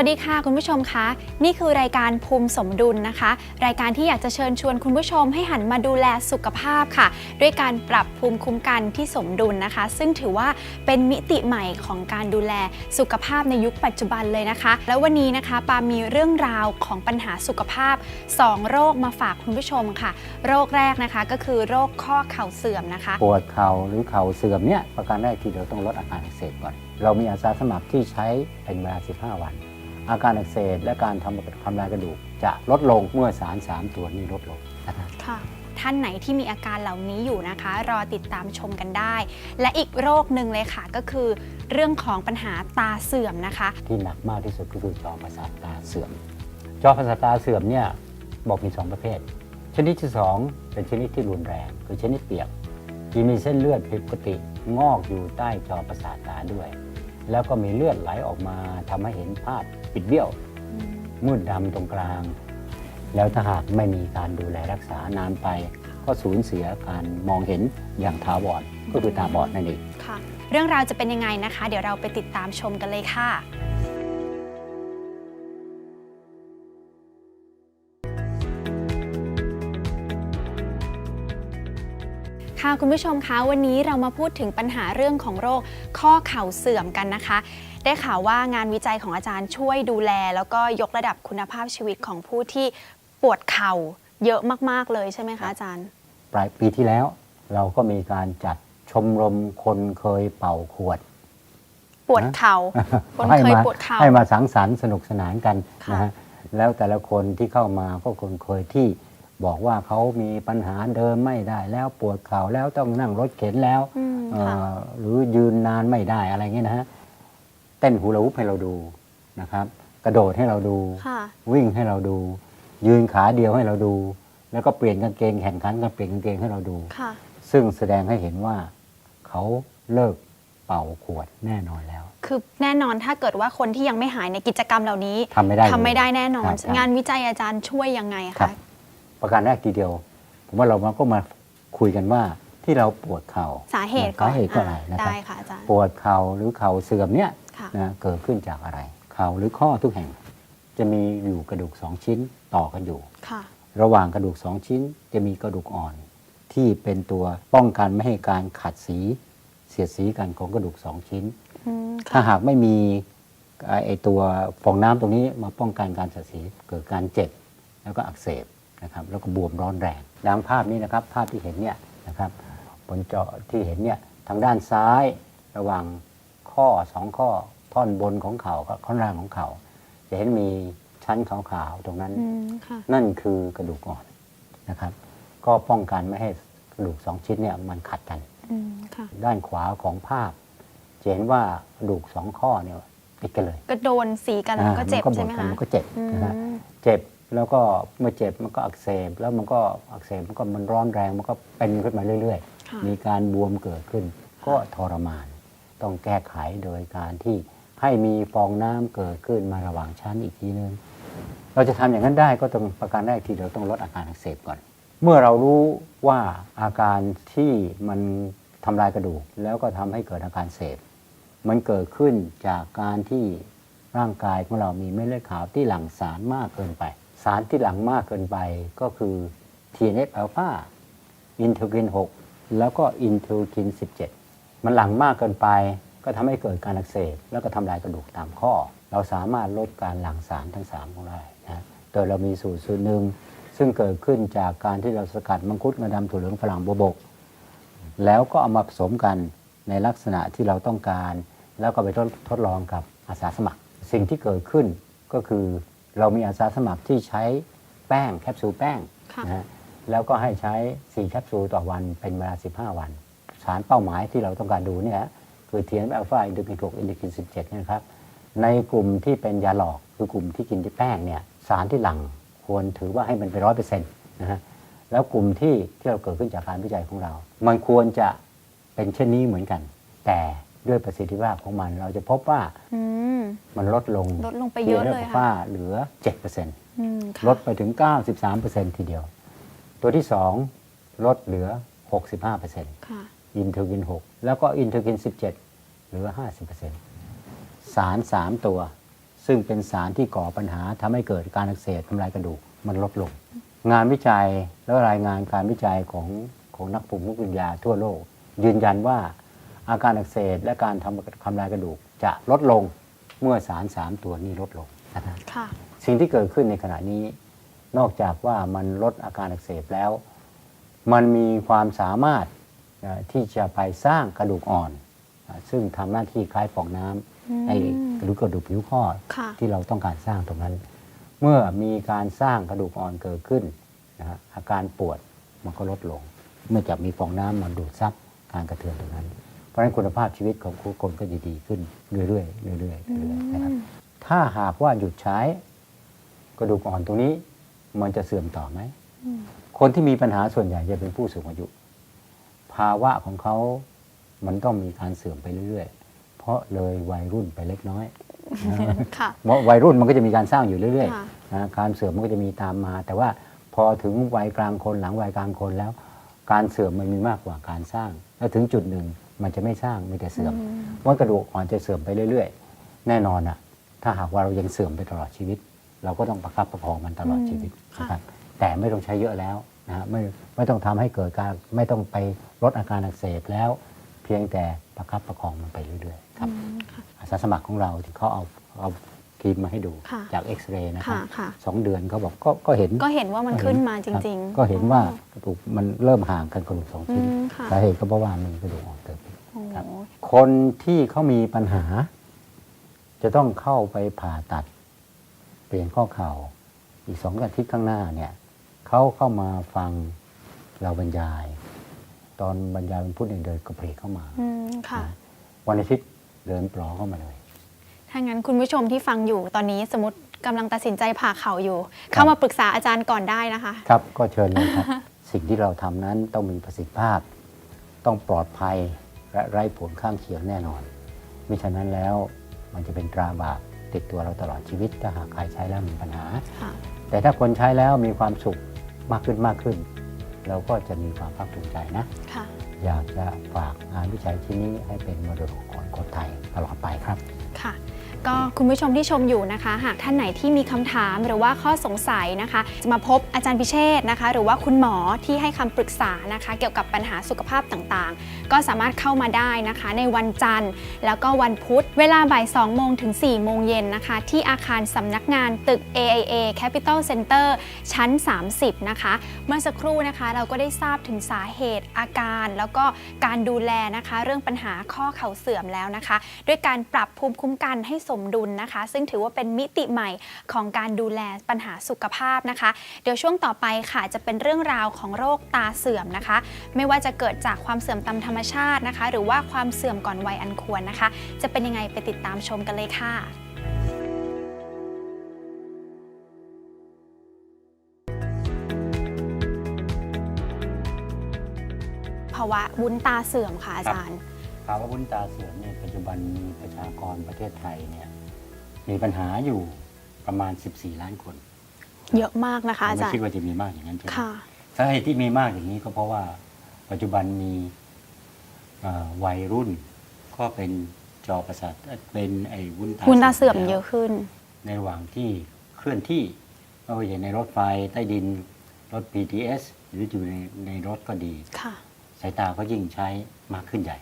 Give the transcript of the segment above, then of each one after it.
วัสดีค่ะคุณผู้ชมคะนี่คือรายการภูมิสมดุลนะคะ รายการที่อยากจะเชิญชวนคุณผู้ชมให้หันมาดูแลสุขภาพค่ะ ด้วยการปรับภูมิคุ้มกันที่สมดุลนะคะ ซึ่งถือว่าเป็นมิติใหม่ของการดูแลสุขภาพในยุคปัจจุบันเลยนะคะ แล้ววันนี้นะคะปามีเรื่องราวของปัญหาสุขภาพ 2 โรคมาฝากคุณผู้ชมค่ะ โรคแรกนะคะก็คือโรคข้อเข่าเสื่อมนะคะ ปวดเข่าหรือเข่าเสื่อมเนี่ยประการแรกที่เราต้องลดอาการอักเสบก่อนเรามีอาสาสมัครที่ใช้เป็นเวลา 15 วัน อาการอักเสบและการทำทำลายกระดูก จะลดลงเมื่อสาร 3 ตัวนี้ลดลงนะครับค่ะท่านไหนที่มีอาการเหล่านี้อยู่นะคะ รอติดตามชมกันได้ และอีกโรคหนึ่งเลยค่ะก็คือ เรื่องของปัญหาตาเสื่อมนะคะ ที่หนักมากที่สุดก็คือจอประสาทตาเสื่อม จอประสาทตาเสื่อมเนี่ยบอกมีสองประเภท ชนิดที่สองเป็นชนิดที่รุนแรงคือชนิดเปียกที่มีเส้นเลือดผิดปกติงอกอยู่ใต้จอประสาทตาด้วย แล้วก็มีเลือดไหลออกมาทำให้เห็นภาพปิดเบี้ยวมืดดำตรงกลาง แล้วถ้าหากไม่มีการดูแลรักษานานไป ก็สูญเสียการมองเห็นอย่างถาวรก็คือตาบอดนั่นเอง ค่ะ เรื่องราวจะเป็นยังไงนะคะ เดี๋ยวเราไปติดตามชมกันเลยค่ะ ค่ะคุณผู้ชมคะวันนี้เรามาพูดถึงปัญหาเรื่องของโรคข้อเข่าเสื่อมกันนะคะ ได้ข่าวว่างานวิจัยของอาจารย์ช่วยดูแล แล้วก็ยกระดับคุณภาพชีวิตของผู้ที่ปวดเข่าเยอะมาก ๆ เลยใช่ไหมคะอาจารย์ ปลายปีที่แล้ว เราก็มีการจัดชมรมคนเคยเป่าขวด ปวดเข่าคนให้เคยมาปวดเข่าให้มาสังสรรค์สนุกสนานกันค่ะนะฮะแล้วแต่ละคนที่เข้ามาก็คนเคยที่ บอกว่าเขามีปัญหาเดินไม่ได้แล้วปวดเข่าแล้วต้องนั่งรถเข็นแล้วอืมเอ่ค่ะอหรือยืนนานไม่ได้อะไรเงี้ยนะฮะเต้นฮูลาฮูปให้เราดูนะครับ กระโดดให้เราดูค่ะวิ่งให้เราดู ยืนขาเดียวให้เราดู แล้วก็เปลี่ยนกางเกงแข่งขันกันเปลี่ยนกางเกงให้เราดูค่ะซึ่งแสดงให้เห็นว่าเขาเลิกเป่าขวดแน่นอนแล้ว คือแน่นอนถ้าเกิดว่าคนที่ยังไม่หายในกิจกรรมเหล่านี้ทำไม่ได้เลยทำไม่ได้แน่นอนครับครับงานวิจัยอาจารย์ช่วยยังไงครัคะบ ประการแรกทีเดียว ผมว่าเรามาก็มาคุยกันว่าที่เราปวดเข่าสาเหตุก่อนสาเหตุก็อะไรอ่านะครับได้ค่ะอาจารย์ปวดเข่าหรือเข่าเสื่อมเนี่ยค่ะนะเกิดขึ้นจากอะไร เข่าหรือข้อทุกแห่ง จะมีอยู่กระดูกสองชิ้นต่อกันอยู่ค่ะระหว่างกระดูกสองชิ้นจะมีกระดูกอ่อน ที่เป็นตัวป้องกันไม่ให้การขัดสีเสียดสีกันของกระดูกสองชิ้นอืมถ้าค่ะหากไม่มีไอ้ไอตัวฟองน้ำตรงนี้มาป้องกันการสัดสีเกิดการเจ็บแล้วก็อักเสบ นะครับแล้วก็บวมร้อนแรงดังภาพนี้นะครับภาพที่เห็นเนี่ยนะครับบนจอที่เห็นเนี่ยทางด้านซ้ายระหว่างข้อสองข้อท่อนบนของเขากับข้อนล่างของเขาจะเห็นมีชั้นขาวๆตรงนั้นอืมค่ะนั่นคือกระดูกอ่อนนะครับ ก็ป้องกันไม่ให้กระดูกสองชิ้นเนี่ยมันขัดกันอืมค่ะด้านขวาของภาพจะเห็นว่ากระดูกสองข้อเนี่ยติดกันเลย ก็โดนสีกันแล้วก็เจ็บอ่าใช่ไหมนก็บดกันคะมันก็เจ็บอืมนะฮะเจ็บ แล้วก็เมื่อเจ็บมันก็อักเสบแล้วมันก็อักเสบมันก็มันร้อนแรงมันก็เป็นขึ้นมาเรื่อยค่ะๆมีการบวมเกิดขึ้น ก็ทรมาน ต้องแก้ไขโดยการที่ให้มีฟองน้ำเกิดขึ้นมาระหว่างชั้นอีกทีนึงเราจะทำอย่างนั้นได้ก็ต้องประการแรกที่เราต้องลดอาการอักเสบก่อน เมื่อเรารู้ว่าอาการที่มันทำลายกระดูก แล้วก็ทำให้เกิดอาการเสพมันเกิดขึ้นจากการที่ร่างกายของเรามีเม็ดเลือดขาวที่หลั่งสารมากเกินไป สารที่หลังมากเกินไปก็คือ TNF อ l p h a อินเทอร์กิน 6 แล้วก็อินเทอร์กิน 17 มันหลังมากเกินไปก็ทำให้เกิดการอักเสบแล้วก็ทำลายกระดูกตามข้อ เราสามารถลดการหลั่งสารทั้ง3ของได้นะโดยเรามีสูตรสูตรหนึ่งซึ่งเกิดขึ้นจากการที่เราสกัดมังคุดงาดำถั่วเหลืองฝรั่งบวบก แล้วก็เอามาผสมกันในลักษณะที่เราต้องการ แล้วก็ไปทดทดลองกับอาสาสมัคร สิ่งที่เกิดขึ้นก็คือ เรามีอาสาสมัครที่ใช้แป้งแคปซูลแป้งค่ะนะฮะแล้วก็ให้ใช้ 4 แคปซูลต่อวันเป็นเวลา 15 วัน สารเป้าหมายที่เราต้องการดูเนี่ยคือ TNF อ l p h a อินเทอร์กิน6อินเทอร์กิน 17เนี่ยนะครับ ในกลุ่มที่เป็นยาหลอกคือกลุ่มที่กินที่แป้งเนี่ยสารที่หลั่งควรถือว่าให้มันไปร้อยเปอร์เซ็นต์นะฮะแล้วกลุ่มที่ที่เราเกิดขึ้นจากการวิจัยของเรา มันควรจะเป็นเช่นนี้เหมือนกัน แต่ ด้วยประสิทธิภาพของมัน เราจะพบว่าอืมมันลดลงลดลงไปเยอะเลยพีค่ะฝ้าเหลือ7%อืมค่ะลดไปถึง 93%ทีเดียว ตัวที่ 2 ลดเหลือ 65%ค่ะอินเทอร์กิน 6 แล้วก็อินเทอร์กิน 17 เหลือ 50%สาร 3 ตัว ซึ่งเป็นสารที่ก่อปัญหาทำให้เกิดการอักเสบทำลายกระดูกมันลดลง งานวิจัยและรายงานการวิจัยของของนักภูมิคุ้มกันยาทั่วโลก ยืนยันว่า อาการอักเสบและการทำทำลายกระดูกจะลดลงเมื่อสาร 3 ตัวนี้ลดลงนะครับค่ะสิ่งที่เกิดขึ้นในขณะนี้ นอกจากว่ามันลดอาการอักเสบแล้ว มันมีความสามารถเอ่อที่จะไปสร้างกระดูกอ่อนอ่าซึ่งทำหน้าที่คล้ายฟองน้อืมำไอ้กระดูกกระดูกผิวข้อค่ะที่เราต้องการสร้างตรงนั้น เมื่อมีการสร้างกระดูกอ่อนเกิดขึ้นนะฮะอาการปวดมันก็ลดลง เมื่อจากมีฟองน้ำมันดูดซับการกระเทือนตรงนั้นเพ ราะฉะนั้นคุณภาพชีวิตของผู้คนก็จะดีขึ้นเรื่อยๆเรื่อยๆเรื่อยๆนะครับ ถ้าหากว่าหยุดใช้กระดูกอ่อนตรงนี้มันจะเสื่อมต่อไหมอืมคนที่มีปัญหาส่วนใหญ่จะเป็นผู้สูงอายุ ภาวะของเขา มันต้องมีการเสื่อมไปเรื่อยๆ เพราะเลยวัยรุ่นไปเล็กน้อยค่ะเพราะวัยรุ่นมันก็จะมีการสร้างอยู่เรื่อยค่ะๆนะการเสื่อมมันก็จะมีตามมา แต่ว่าพอถึงวัยกลางคนหลังวัยกลางคนแล้ว การเสื่อมมันมีมากกว่าการสร้าง แล้วถึงจุดหนึ่ง มันจะไม่สร้างมีแต่เสื่อมอืมว่ากระดูกอ่อนจะเสื่อมไปเรื่อย ๆ แน่นอนอะถ้าหากว่าเรายังเสื่อมไปตลอดชีวิต เราก็ต้องประคับประคองมันตลอดชีวิตค่ะนะครับแต่ไม่ต้องใช้เยอะแล้วนะฮะไม่ไม่ต้องทำให้เกิดการไม่ต้องไปลดอาการอักเสบแล้ว เพียงแต่ประคับประคองมันไปเรื่อยๆครับอืมค่ะอาสาสมัครของเราที่เขาเอาเอาครีมมาให้ดูค่ะจากเอ็กซเรย์นะครับค่ะค่ะสองเดือนเขาบอกก็ก็เห็นก็เห็นว่ามันขึ้นมาจริงคบๆก็เห็นว่ากระดูกมันเริ่มห่างกันกระดูกสองชิ้นอืมค่ะสาเหตุก็เพราะว่ามันกระดูกอ่อนเกิดขึ้นโอ้โห ครับ คนที่เขามีปัญหา จะต้องเข้าไปผ่าตัด เปลี่ยนข้อเข่า อีกสองอาทิตย์ข้างหน้าเนี่ยเขาเข้ามาฟังเราบรรยาย ตอนบรรยายเป็นพูดเองเดินกระเพกเข้ามาอืมค่ะนะวันอาทิตย์เดินปลอเข้ามาเลยถ้างั้นคุณผู้ชมที่ฟังอยู่ตอนนี้สมมติกำลังตัดสินใจผ่าเข่าอยู่ เข้ามาปรึกษาอาจารย์ก่อนได้นะคะ ครับก็เชิญเลยครับ สิ่งที่เราทำนั้นต้องมีประสิทธิภาพ ต้องปลอดภัย และไร้ผลข้างเคียงแน่นอนมิฉะนั้นแล้วมันจะเป็นตราบาปติดตัวเราตลอดชีวิตถ้าหากใครใช้แล้วมีปัญหาค่ะแต่ถ้าคนใช้แล้วมีความสุขมากขึ้นมากขึ้น เราก็จะมีความภาคภูมิใจนะค่ะอยากจะฝากงานวิจัยชิ้นนี้ให้เป็นมรดกของคนไทยตลอดไปครับค่ะ ก็คุณผู้ชมที่ชมอยู่นะคะ หากท่านไหนที่มีคำถามหรือว่าข้อสงสัยนะคะ จะมาพบอาจารย์พิเชษนะคะ หรือว่าคุณหมอที่ให้คำปรึกษานะคะ เกี่ยวกับปัญหาสุขภาพต่างๆ ก็สามารถเข้ามาได้นะคะ ในวันจันทร์ แล้วก็วันพุธ เวลาบ่าย2โมงถึง4โมงเย็นนะคะ ที่อาคารสำนักงานตึก AIA Capital Center ชั้น 30 นะคะ เมื่อสักครู่นะคะ เราก็ได้ทราบถึงสาเหตุอาการ แล้วก็การดูแลนะคะ เรื่องปัญหาข้อเข่าเสื่อมแล้วนะคะ ด้วยการปรับภูมิคุ้มกันให้สมดุลนะคะ ซึ่งถือว่าเป็นมิติใหม่ของการดูแลปัญหาสุขภาพนะคะ เดี๋ยวช่วงต่อไปค่ะจะเป็นเรื่องราวของโรคตาเสื่อมนะคะ ไม่ว่าจะเกิดจากความเสื่อมตามธรรมชาตินะคะ หรือว่าความเสื่อมก่อนวัยอันควรนะคะ จะเป็นยังไงไปติดตามชมกันเลยค่ะภาวะวุ้นตาเสื่อมค่ะอาจารย์ ภาวะวุ้นตาเสื่อมเนี่ยปัจจุบันมีประชากรประเทศไทยเนี่ยมีปัญหาอยู่ประมาณ 14 ล้านคนเยอะมากนะคะอาไม่จารคิดย์ว่าจะมีมากอย่างนั้นใช่ไหมค่ะสาเหตุที่มีมากอย่างนี้ก็เพราะว่าปัจจุบันมีเอ่อวัยรุ่นก็เป็นจอประสาทเอ่อเป็นไอ้วุ้นตาวุ้นตาเสื่อมแล้วเยอะขึ้น ในระหว่างที่เคลื่อนที่ไม่ว่าจะในรถไฟใต้ดินรถ BTS หรืออยู่ในในรถก็ดีค่ะสายตาก็ยิ่งใช้มากขึ้นใหญ่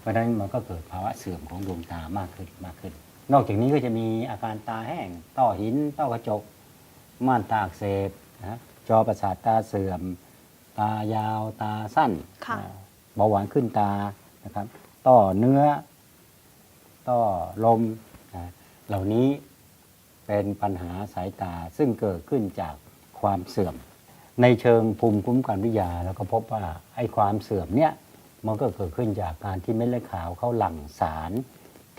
เพราะฉะนั้นมันก็เกิดภาวะเสื่อมของดวงตามากขึ้นมากขึ้น นอกจากนี้ก็จะมีอาการตาแห้ง ต้อหิน ต้อกระจก ม่านตาอักเสบนะจอประสาทตาเสื่อม ตายาวตาสั้นค่ะอ่าเบาหวานขึ้นตานะครับ ต้อเนื้อ ต้อลมนะเหล่านี้เป็นปัญหาสายตาซึ่งเกิดขึ้นจากความเสื่อม ในเชิงภูมิคุ้มกันวิทยา แล้วก็พบว่าไอ้ความเสื่อมเนี่ย มันก็เกิดขึ้นจากการที่เม็ดเลือดขาวเขาหลั่งสาร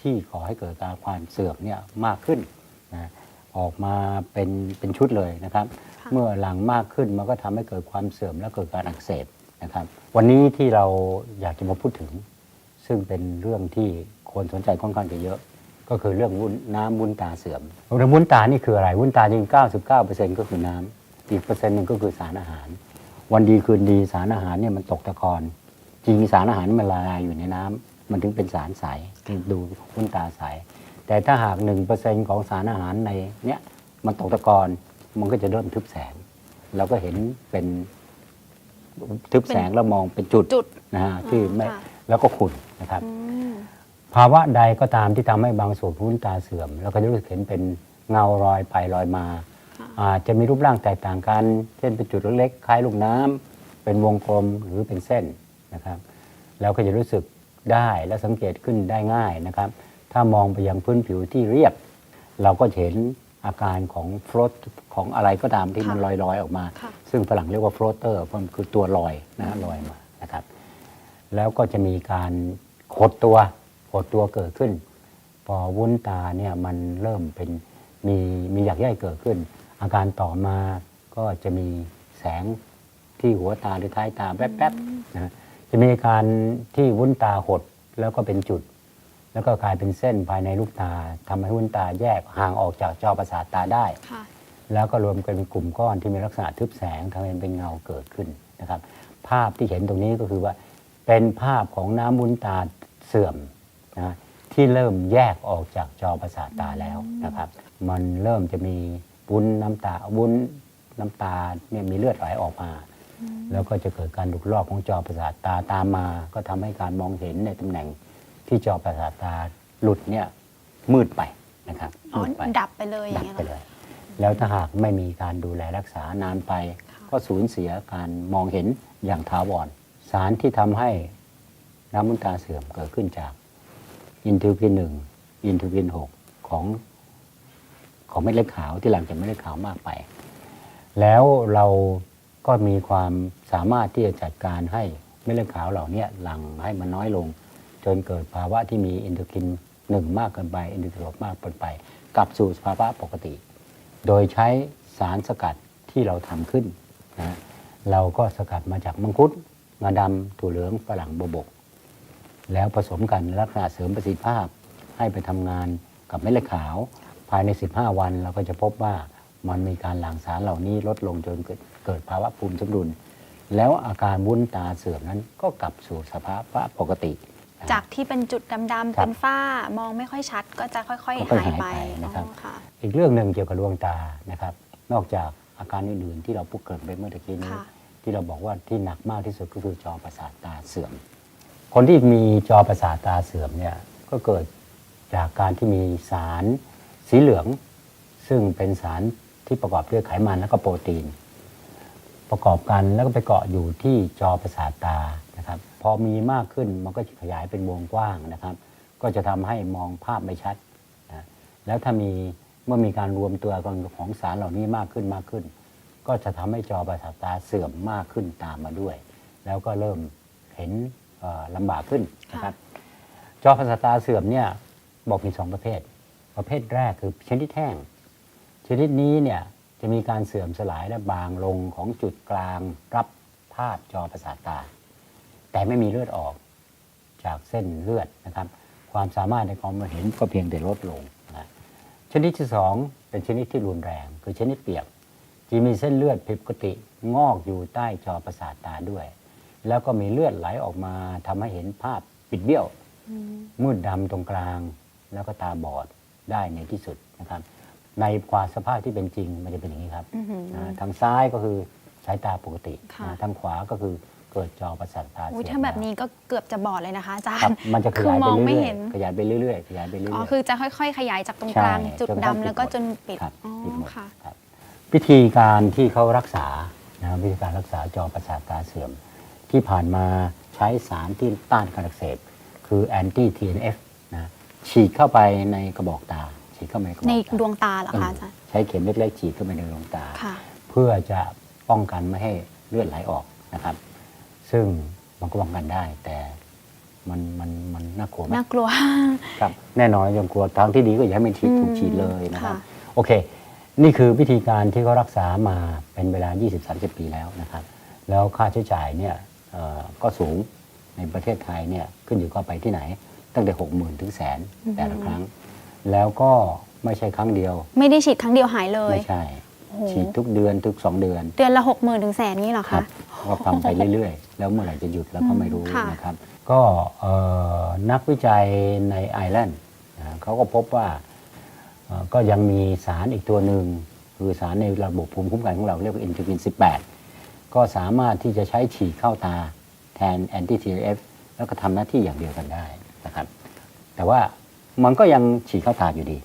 ที่ก่อให้เกิดการความเสื่อมเนี่ยมากขึ้นนะออกมาเป็นเป็นชุดเลยนะครับค่ะเมื่อหลังมากขึ้นมันก็ทำให้เกิดความเสื่อมและเกิดการอักเสบนะครับ วันนี้ที่เราอยากจะมาพูดถึง ซึ่งเป็นเรื่องที่คนสนใจค่อนข้างจะเยอะ ก็คือเรื่องวุ้นน้ำวุ้นตาเสื่อมเรื่องวุ้นตานี่คืออะไรวุ้นตาจริง 99%ก็คือน้ำอีกเปอร์เซ็นต์หนึ่งก็คือสารอาหาร วันดีคืนดีสารอาหารเนี่ยมันตกตะกอน จริงสารอาหารมันละลายอยู่ในน้ำมันถึงเป็นสารใสดูวุ้นตาใส แต่ถ้าหาก1%ของสารอาหารในเนี้ยมันตกตะกอนมันก็จะเริ่มทึบแสง เราก็เห็นเป็นทึบแสงแล้วมองเป็นจุดจุดนะฮะที่ไม่ค่ะแล้วก็ขุ่นนะครับอืมภาวะใดก็ตามที่ทำให้บางส่วนของวุ้นตาเสื่อมแล้วก็จะรู้สึกเห็นเป็นเงารอยไปรอยมาค่ะอาจจะมีรูปร่างแตกต่างกัน เช่นเป็นจุดเล็กๆคล้ายลูกน้ำเป็นวงกลมหรือเป็นเส้น นะครับ แล้วก็จะรู้สึกได้และสังเกตขึ้นได้ง่ายนะครับ ถ้ามองไปยังพื้นผิวที่เรียบ เราก็จะเห็นอาการของฟลอตของอะไรก็ตามที่มันลอยๆออกมาค่ะซึ่งฝรั่งเรียกว่าฟลอเตอร์มันคือตัวลอยนะฮะลอยมานะครับ แล้วก็จะมีการขดตัวขดตัวเกิดขึ้น พอวุ้นตาเนี่ยมันเริ่มเป็นมีมีหยักใยเกิดขึ้น อาการต่อมาก็จะมีแสงที่หัวตาหรือท้ายตาแป๊บๆนะ จะมีอาการที่วุ้นตาหดแล้วก็เป็นจุด แล้วก็กลายเป็นเส้นภายในลูกตาทำให้วุ้นตาแยกห่างออกจากจอประสาทตาได้ค่ะแล้วก็รวมกันเป็นกลุ่มก้อนที่มีลักษณะทึบแสงทำให้เป็นเงาเกิดขึ้นนะครับ ภาพที่เห็นตรงนี้ก็คือว่าเป็นภาพของน้ำวุ้นตาเสื่อมนะที่เริ่มแยกออกจากจอประสาทตาแล้วนะครับ มันเริ่มจะมีวุ้นน้ำตาวุ้นน้ำตาเนี่ยมีเลือดไหลออกมา แล้วก็จะเกิดการหลุดลอกของจอประสาทตาตามมา ก็ทำให้การมองเห็นในตำแหน่งที่จอประสาทตาหลุดเนี่ยมืดไปนะครับอ๋อมืดไปดับไปเลยอดัย่าบงเงี้ยไปเหรเลอยแล้วถ้าหากไม่มีการดูแลรักษานานไปค่ะก็สูญเสียการมองเห็นอย่างถาวรสารที่ทำให้น้ำมุนตาเสื่อมเกิดขึ้นจาก อินเทอร์พินหนึ่งอินเทอร์พินหกของของเม็ดเลือดขาวที่หลังจากเม็ดเลือดขาวมากไป แล้วเรา ก็มีความสามารถที่จะจัดการให้เม็ดเลือดขาวเหล่านี้หลั่งให้มันน้อยลง จนเกิดภาวะที่มีอินเทอร์คินหนึ่งมากเกินไปอินเทอร์คินมากเกินไป กลับสู่ภาวะปกติ โดยใช้สารสกัดที่เราทำขึ้นนะเราก็สกัดมาจากมังคุดงาดำถั่วเหลืองฝรั่งบวบก แล้วผสมกันลักษณะเสริมประสิทธิภาพ ให้ไปทำงานกับเม็ดเลือดขาว ภายใน 15 วันเราก็จะพบว่ามันมีการหลั่งสารเหล่านี้ลดลงจนเกิด เกิดภาวะภูมิสมดุล แล้วอาการวุ้นตาเสื่อมนั้นก็กลับสู่สภาวะปกตินะจากที่เป็นจุดดำๆครับเป็นฝ้ามองไม่ค่อยชัด ก็จะค่อยค่อยๆๆหายไปหายไปนะครับอ๋อค่ะอีกเรื่องหนึ่งเกี่ยวกับดวงตานะครับ นอกจากอาการอื่นๆที่เราพูดเกรินไปเมื่อตะกี้นี้ค่ะที่เราบอกว่าที่หนักมากที่สุดก็คือจอประสาทตาเสื่อม คนที่มีจอประสาทตาเสื่อมเนี่ยก็เกิดจากการที่มีสารสีเหลือง ซึ่งเป็นสารที่ประกอบด้วยไขมันและก็โปรตีน ประกอบกันแล้วก็ไปเกาะอยู่ที่จอประสาทตานะครับ พอมีมากขึ้นมันก็จะขยายเป็นวงกว้างนะครับ ก็จะทำให้มองภาพไม่ชัดนะแล้วถ้ามีเมื่อมีการรวมตัวกันของสารเหล่านี้มากขึ้นมากขึ้น ก็จะทำให้จอประสาทตาเสื่อมมากขึ้นตามมาด้วย แล้วก็เริ่มเห็นเอ่อลำบากขึ้นนะครับ จอประสาทตาเสื่อมเนี่ยบอกมีสองประเภท ประเภทแรกคือชนิดแห้งชนิดนี้เนี่ย จะมีการเสื่อมสลายและบางลงของจุดกลางรับภาพจอประสาทตา แต่ไม่มีเลือดออกจากเส้นเลือดนะครับ ความสามารถในการมองเห็นก็เพียงแต่ลดลงนะชนิดที่สองเป็นชนิดที่รุนแรง คือชนิดเปียกจะมีเส้นเลือดผิดปกติงอกอยู่ใต้จอประสาทตาด้วย แล้วก็มีเลือดไหลออกมาทำให้เห็นภาพปิดเบี้ยวมืดดำตรงกลาง แล้วก็ตาบอดได้ในที่สุดนะครับ ในความสภาพที่เป็นจริงมันจะเป็นอย่างนี้ครับอื้อหือ นะทางซ้ายก็คือสายตาปกติค่ะ นะทางขวาก็คือเกิดจอประสาทตาอุ้ยเสื่อมถ้าแบบล้วนี้ก็เกือบจะบอดเลยนะคะอาจารครับย์ มันจะขคือยายมไปองไม่เรื่อยเห็นๆขยายไปเรื่อยๆขยายไปเรื่อยๆ อ๋อ คือจะค่อยๆ ขยายจากตรงใช่กลางจุดจนกระทั่งดำแล้วก็ปิดหมดจนปิด ครับอ๋อ ปิดหมดค่ะ ครับวิธีการที่เขารักษานะครับวิธีการรักษาจอประสาทตาเสื่อม ที่ผ่านมาใช้สารที่ต้านการอักเสบคือแอนตี้ TNF นะฉีดเข้าไปในกระบอกตา ฉีดเข้าไปในกระบอกในตาดวงตาเหรอคะอาจารย์ใช้เข็มเล็กๆฉีดเข้าไปในดวงตา ค่ะ เพื่อจะป้องกันไม่ให้เลือดไหลออกนะครับ ซึ่งมันก็ป้องกันได้ แต่มันมันมันน่ากลัวไหมน่ากลัว ครับ แน่นอนยังกลัวทางที่ดีก็อย่าให้มันฉีดอืมถูกฉีดเลยนะครับ ค่ะ โอเค นี่คือวิธีการที่เขารักษามาเป็นเวลา 20-30 ปีแล้วนะครับ แล้วค่าใช้จ่ายเนี่ยเอ่อก็สูงในประเทศไทยเนี่ยขึ้นอยู่ก็ไปที่ไหน ตั้งแต่ 60,000 ถึงแสนแต่ละครั้ง แล้วก็ไม่ใช่ครั้งเดียว ไม่ได้ฉีดครั้งเดียวหายเลยไม่ใช่ โอ้โหฉีดทุกเดือนทุก2เดือนเดือนละหกหมื่นถึงแสนนี้เหรอครัคะ บก็ทำไปเรื่อยๆ แล้วเมื่อไหร่จะหยุดแล้วก็ไม่รู้ค่ะ นะครับ ก็เอ่อนักวิจัยในไอร์แลนด์นะเขาก็พบว่าเอ่อก็ยังมีสารอีกตัวหนึ่งคือสารในระบบภูมิคุ้มกันของเราเรียกว่าอินทูกิน 18 ก็สามารถที่จะใช้ฉีดเข้าตาแทนแอนตี้ TNF แล้วก็ทำหน้าที่อย่างเดียวกันได้นะครับ แต่ว่า มันก็ยังฉีดเข้าตาอยู่ดี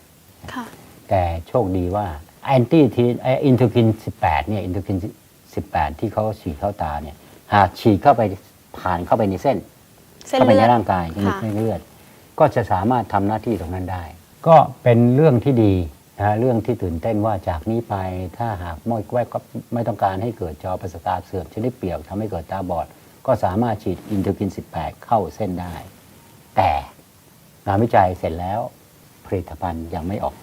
ค่ะแต่โชคดีว่าแอนตี้ทีอินทูกิน 18 เนี่ยอินทูกิน 18 ที่เขาฉีดเข้าตาเนี่ยหากฉีดเข้าไปผ่านเข้าไปในเส้นเส้นเข้าไปเลืในอดร่างกายในค่ะเส้นเลือด ก็จะสามารถทำหน้าที่ตรงนั้นได้ ก็เป็นเรื่องที่ดีนะเรื่องที่ตื่นเต้นว่าจากนี้ไปถ้าหากไม่แวกก็ไม่ต้องการให้เกิดจอประสาทตาเสื่อมชนิดเปรียวทำให้เกิดตาบอด ก็สามารถฉีดอินเทอร์กิน 18 เข้าเส้นได้ แต่ งานวิจัยเสร็จแล้วผลิตภัณฑ์ยังไม่ออก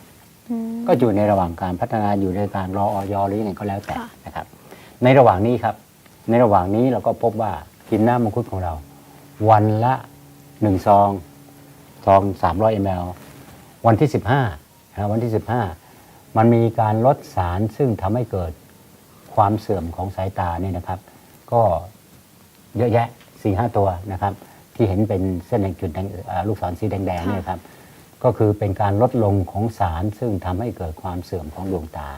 อืมก็อยู่ในระหว่างการพัฒนาอยู่ในการรอออยหรือยังไงก็แล้วแต่ค่ะนะครับ ในระหว่างนี้ครับ ในระหว่างนี้เราก็พบว่ากินน้ำมังคุดของเรา วันละหนึ่งซองซองสามร้อยมลวันที่สิบห้าวันที่สิบห้ามันมีการลดสารซึ่งทำให้เกิดความเสื่อมของสายตาเนี่ยนะครับ ก็เยอะแยะสี่ห้าตัวนะครับ ที่เห็นเป็นเส้นแดงจุดแดงเอ่อลูกศรสีแดงๆเนี่ยครับก็คือเป็นการลดลงของสารซึ่งทำให้เกิดความเสื่อมของดวงตา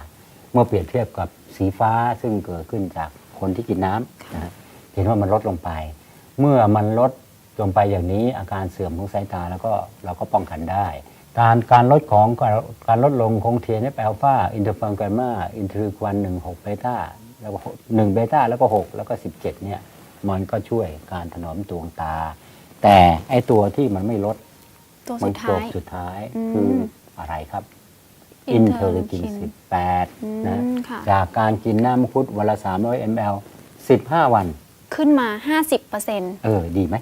เมื่อเปรียบเทียบกับสีฟ้าซึ่งเกิดขึ้นจากคนที่กินน้ำนะฮะเห็นว่ามันลดลงไป เมื่อมันลดลงไปอย่างนี้อาการเสื่อมของสายตาแล้วก็เราก็ป้องกันได้ การการลดของการการลดลงของ TNF อ l ลฟาอินเทอร์ฟอนแกรมาอินเทอร์ควันหนึ่งหกเบต้าแล้วก็หนึ่งเบต้าแล้วก็หกแล้วก็สิบเจ็ดเนี่ยมันก็ช่วยการถนอมดวงตา แต่ไอตัวที่มันไม่ลด ตัวมัสุนดตัวท้ายสุดท้ายอืม คืออะไรครับ อินเทอร์กิน interleukin 18 นะอืมค่ะ จากการกินน้ำมังคุดวันละ300 ml 15 วัน ขึ้นมา 50%เเออ ดีไหม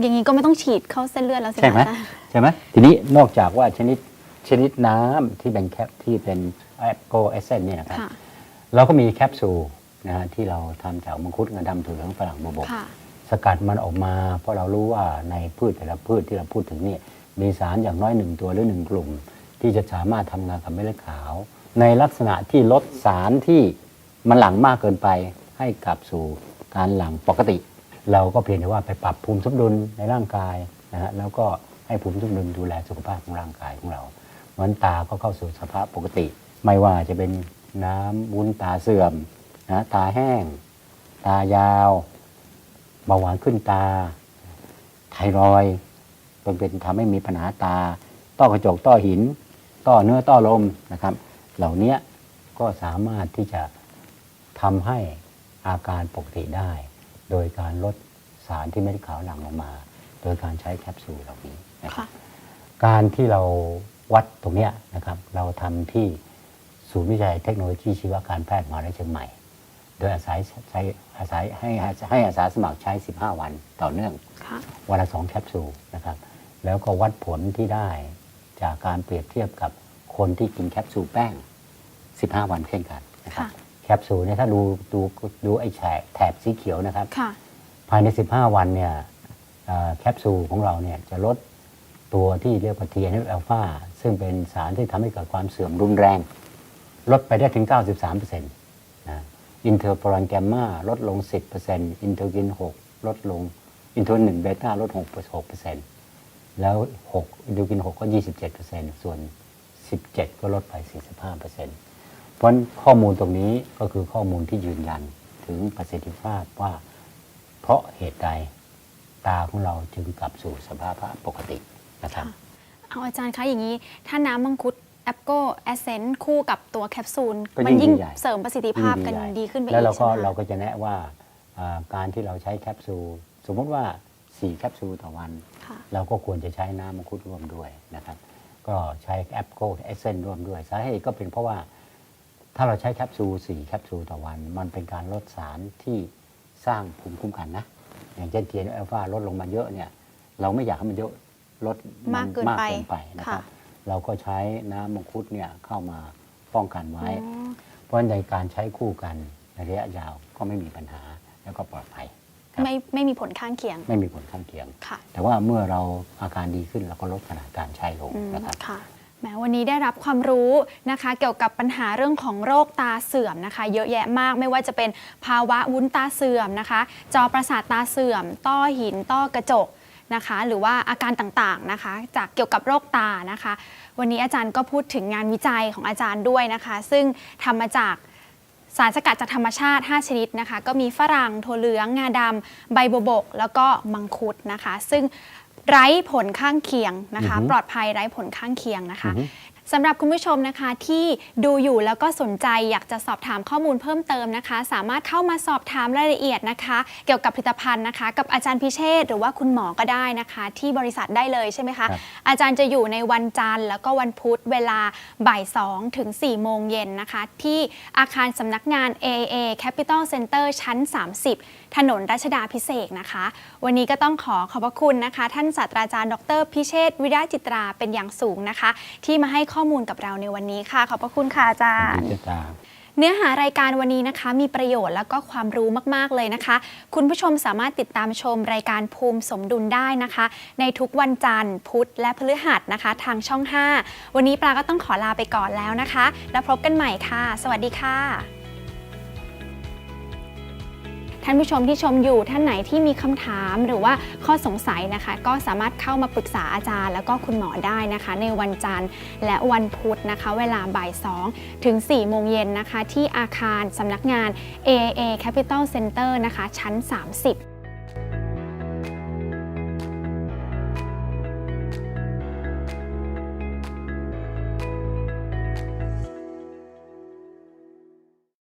อย่างนี้ก็ไม่ต้องฉีดเข้าเส้นเลือดแล้วสิใช่ไหม คะอาจารย์ใช่ไหม ทีนี้นอกจากว่าชนิดชนิดน้ำที่เป็นแคปที่เป็นแอปโกเอเซนเนี่ยนะครับ ค่ะ เราก็มีแคปซูลนะฮะที่เราทำจากมังคุดงาดำถั่วเหลืองฝรั่งบวบก ค่ะ สกัดมันออกมา เพราะเรารู้ว่าในพืชแต่ละพืชที่เราพูดถึงนี่มีสารอย่างน้อยหนึ่งตัวหรือหนึ่งกลุ่ม ที่จะสามารถทำงานกับเม็ดเลือดขาว ในลักษณะที่ลดสารที่มันหลั่งมากเกินไปให้กลับสู่การหลั่งปกติ เราก็เพียงแต่ว่าไปปรับภูมิสมดุลในร่างกายนะฮะแล้วก็ให้ภูมิสมดุลดูแลสุขภาพของร่างกายของเรามันตาก็เข้าสู่สภาพปกติ ไม่ว่าจะเป็นน้ำวุ้นตาเสื่อมนะตาแห้ง ตายาว เบาหวานขึ้นตา ไทรอยด์เป็นเป็นทำให้มีปัญหาตา ต้อกระจกต้อหิน ต้อเนื้อต้อลมนะครับ เหล่านี้ก็สามารถที่จะทำให้อาการปกติได้ โดยการลดสารที่เม็ดขาวหลั่งออกมา โดยการใช้แคปซูลเหล่านี้นะครับค่ะการที่เราวัดตรงเนี้ยนะครับ เราทำที่ศูนย์วิจัยเทคโนโลยีชีวการแพทย์มหาวิทยาลัยเชียงใหม่ โดยอาศัยใช้อาศัยให้ให้อาสาสมัครใช้ 15 วันต่อเนื่องค่ะวันวันละสองแคปซูลนะครับ แล้วก็วัดผลที่ได้จากการเปรียบเทียบกับคนที่กินแคปซูลแป้ง 15 วันเช่นกันนะครับค่ะแคปซูลเนี่ยถ้าดูดูดูไอ้แถบแถบสีเขียวนะครับค่ะภายใน 15 วันเนี่ยเอ่อแคปซูลของเราเนี่ยจะลดตัวที่เรียกว่า TNF อ l ลฟาซึ่งเป็นสารที่ทำให้เกิดความเสื่อมรุนแรง ลดไปได้ถึง 93%นะ อินเทอร์โปรนแกมมาลดลง 10%อินเทอร์กิน 6 ลดลง อินเทอร์1เบต้าลด6%แล้ว 6 อินเทอร์กิน 6 ก็ 27%ส่วน 17 ก็ลดไป 45%เพราะฉะนั้นข้อมูลตรงนี้ก็คือข้อมูลที่ยืนยันถึงประสิทธิภาพว่า เพราะเหตุใดตาของเราจึงกลับสู่สภาพปกตินะครับ เอาอาจารย์คะอย่างนี้ ถ้าน้ำมังคุด แอปโกแอสเซนคู่กับตัวแคปซูล ก็ยิ่งมันยิ่งดีใหญ่ เสริมประสิทธิภาพกันยิ่งใหญ่ดีขึ้นไปอีกแล้วเราก็ใช่ไหมเราคะก็จะแนะว่าอ่าการที่เราใช้แคปซูล สมมติว่า 4 แคปซูลต่อวัน ค่ะ เราก็ควรจะใช้น้ำมังคุดร่วมด้วยนะครับ ก็ใช้แอปโกเอเซนร่วมด้วย สาเหตุก็เป็นเพราะว่า ถ้าเราใช้แคปซูล4แคปซูลต่อวัน มันเป็นการลดสารที่สร้างภูมิคุ้มกันนะ อย่างเช่น TNF อ l ลฟาลดลงมาเยอะเนี่ย เราไม่อยากให้มันเยอะลดมากเกินมากไปเกินไปนะครับ ค่ะ เราก็ใช้น้ำมังคุดเนี่ยเข้ามาป้องกันไว้อ๋อเพราะในการใช้คู่กันในระยะยาวก็ไม่มีปัญหาแล้วก็ปลอดภัยครับไม่ไม่มีผลข้างเคียง ไม่มีผลข้างเคียงค่ะแต่ว่าเมื่อเราอาการดีขึ้นเราก็ลดขนาดการใช้ลงอืมนะครับค่ะแหมวันนี้ได้รับความรู้นะคะ เกี่ยวกับปัญหาเรื่องของโรคตาเสื่อมนะคะ เยอะแยะมากไม่ว่าจะเป็นภาวะวุ้นตาเสื่อมนะคะ จอประสาทตาเสื่อม ต้อหิน ต้อกระจก นะคะ หรือว่าอาการต่างๆนะคะ จากเกี่ยวกับโรคตานะคะ วันนี้อาจารย์ก็พูดถึงงานวิจัยของอาจารย์ด้วยนะคะ ซึ่งทำมาจากสารสกัดจากธรรมชาติ 5 ชนิดนะคะ ก็มีฝรั่งถั่วเหลืองงาดำใบบัวบก แล้วก็มังคุดนะคะ ซึ่งไร้ผลข้างเคียงนะคะอือฮึปลอดภัยไร้ผลข้างเคียงนะคะอือฮึ สำหรับคุณผู้ชมนะคะที่ดูอยู่แล้วก็สนใจอยากจะสอบถามข้อมูลเพิ่มเติมนะคะ สามารถเข้ามาสอบถามรายละเอียดนะคะ เกี่ยวกับผลิตภัณฑ์นะคะ กับอาจารย์พิเชษฐ์หรือว่าคุณหมอก็ได้นะคะ ที่บริษัทได้เลยใช่ไหมคะครับอาจารย์จะอยู่ในวันจันทร์ แล้วก็วันพุธเวลาบ่าย2ถึง4โมงเย็นนะคะ ที่อาคารสำนักงาน AA Capital Center ชั้น 30 ถนนรัชดาพิเศษกนะคะ วันนี้ก็ต้องขอขอบพระคุณนะคะ ท่านศาสตราจารย์ดร พิเชษฐ์วิราชจิตราเป็นอย่างสูงนะคะ ที่มาให้ข้อมูลกับเราในวันนี้ค่ะ ขอบพระคุณค่ะอาจารย์จะตามเนื้อหารายการวันนี้นะคะ มีประโยชน์แล้วก็ความรู้มาก ๆ เลยนะคะ คุณผู้ชมสามารถติดตามชมรายการภูมิสมดุลได้นะคะ ในทุกวันจันทร์ พุธและพฤหัสนะคะ ทางช่อง 5 วันนี้ปลาก็ต้องขอลาไปก่อนแล้วนะคะ แล้วพบกันใหม่ค่ะ สวัสดีค่ะ ท่านผู้ชมที่ชมอยู่ท่านไหนที่มีคำถามหรือว่าข้อสงสัยนะคะ ก็สามารถเข้ามาปรึกษาอาจารย์ แล้วก็คุณหมอได้นะคะ ในวันจันทร์และวันพุธนะคะ เวลาบ่าย2ถึง4โมงเย็นนะคะ ที่อาคารสำนักงาน AAA Capital Center นะคะ ชั้น 30